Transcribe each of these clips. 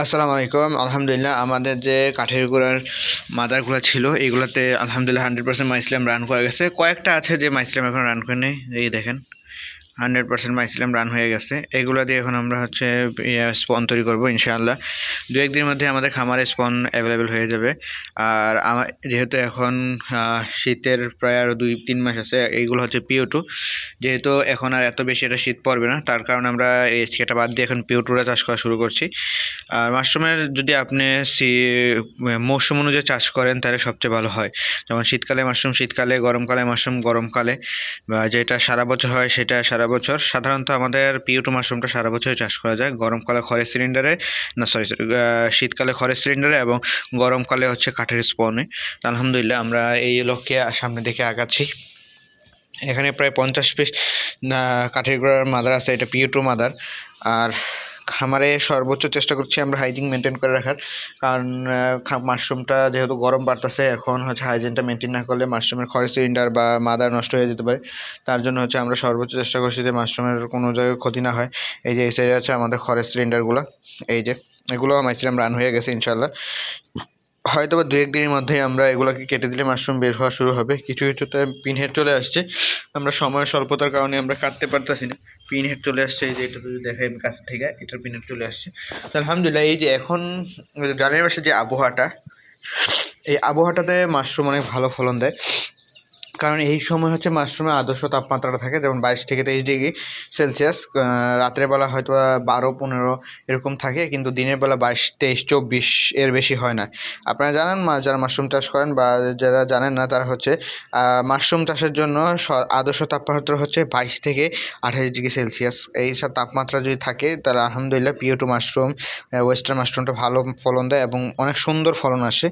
আসসালামু আলাইকুম। আলহামদুলিল্লাহ, আমাদের যে কাঠের গুঁড়ার মাদারগুলো ছিল এইগুলোতে আলহামদুলিল্লাহ হান্ড্রেড পার্সেন্ট মাইসলাম রান করা গেছে। কয়েকটা আছে যে মাইসলাম এখন রান করে নেই এই দেখেন। হান্ড্রেড পার্সেন্ট মাইসিলাম রান হয়ে গেছে। এগুলো দিয়ে এখন আমরা হচ্ছে স্পন তৈরি করব ইনশাআল্লাহ। দু একদিনের মধ্যে আমাদের খামারে স্পন অ্যাভেলেবেল হয়ে যাবে। আর আমার যেহেতু এখন শীতের প্রায় আরও দুই, তিন মাস আছে এইগুলো হচ্ছে পিও টু যেহেতু এখন আর এত বেশি এটা শীত পড়বে না, তার কারণে আমরা এই এসকেটা বাদ দিয়ে এখন পিও টুরা চাষ করা শুরু করছি। আর মাশরুমের যদি আপনি সি, মৌসুম অনুযায়ী চাষ করেন, তাহলে সবচেয়ে ভালো হয়। যেমন শীতকালে মাশরুম, শীতকালে গরমকালে মাশরুম, গরমকালে, বা যেটা সারা বছর হয়, সেটা সারা বছর। সাধারণত আমাদের পিউটু মাশরুমটা সারা বছর চাষ করা যায়। গরমকালে খড়ের সিলিন্ডারে না সরি সরি শীতকালে খড়ের সিলিন্ডারে এবং গরমকালে হচ্ছে কাঠের স্পনে আলহামদুলিল্লাহ আমরা এই লক্ষ্যে সামনে দিকে আগাচ্ছি। এখানে প্রায় পঞ্চাশ পিস কাঠের গোড়ার মাদার আছে, এটা পিউটু মাদার আর খামারে সর্বোচ্চ চেষ্টা করছি আমরা হাইজিন মেনটেন করে রাখার। কারণ মাশরুমটা যেহেতু গরম বাড়তেছে, এখন হচ্ছে হাইজিনটা মেনটেন না করলে মাশরুমের খড়ের সিলিন্ডার বা মাদার নষ্ট হয়ে যেতে পারে। তার জন্য হচ্ছে আমরা সর্বোচ্চ চেষ্টা করছি যে মাশরুমের কোনো জায়গায় ক্ষতি না হয়। এই যে এই সাইডে আছে আমাদের খড়ের সিলিন্ডারগুলো এই যে, এগুলো মাইসিলাম রান হয়ে গেছে ইনশাল্লাহ হয়তো বা দু একদিনের মধ্যেই আমরা এগুলোকে কেটে দিলে মাশরুম বের হওয়া শুরু হবে। কিছু কিছুতে পিনহেড চলে আসছে। আমরা সময়ের স্বল্পতার কারণে আমরা কাটতে পারতেছি না। পিন পিনহেড চলে আসছে, এই যে এটা যদি দেখাই আমি কাছ থেকে, এটার পিন পিনহেড চলে আসছে। আলহামদুলিল্লাহ, এই যে এখন জানুয়ারি মাসে যে আবহাওয়াটা, এই আবহাওয়াটাতে মাশরুম অনেক ভালো ফলন দেয়। কারণ এই সময় হচ্ছে মাশরুমের আদর্শ তাপমাত্রাটা থাকে, যেমন বাইশ থেকে তেইশ ডিগ্রি সেলসিয়াস রাত্রের বেলা হয়তো বারো, পনেরো এরকম থাকে, কিন্তু দিনের বেলা বাইশ, তেইশ, চব্বিশ এর বেশি হয় না। আপনারা জানেন যারা মাশরুম চাষ করেন বা যারা জানেন না, তারা হচ্ছে মাশরুম চাষের জন্য আদর্শ তাপমাত্রা হচ্ছে বাইশ থেকে আঠাশ ডিগ্রি সেলসিয়াস। এই সব তাপমাত্রা যদি থাকে, তাহলে আলহামদুলিল্লাহ পিও টু মাশরুম ওয়েস্টার্ন মাশরুমটা ভালো ফলন দেয় এবং অনেক সুন্দর ফলন আসে।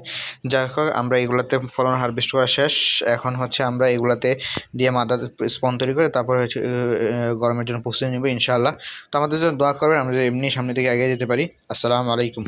যাই হোক, আমরা এগুলোতে ফলন হারভেস্ট করা শেষ। এখন হচ্ছে আমরা এগুলাতে দিয়ে মাদা স্পন তৈরি করে তারপরে হচ্ছে গরমের জন্য প্রস্তুতি নেব, ইনশাআল্লাহ। তো আমাদের জন্য দোয়া করবেন, আমরা এমনি সামনে থেকে আগে যেতে পারি। আসসালামু আলাইকুম।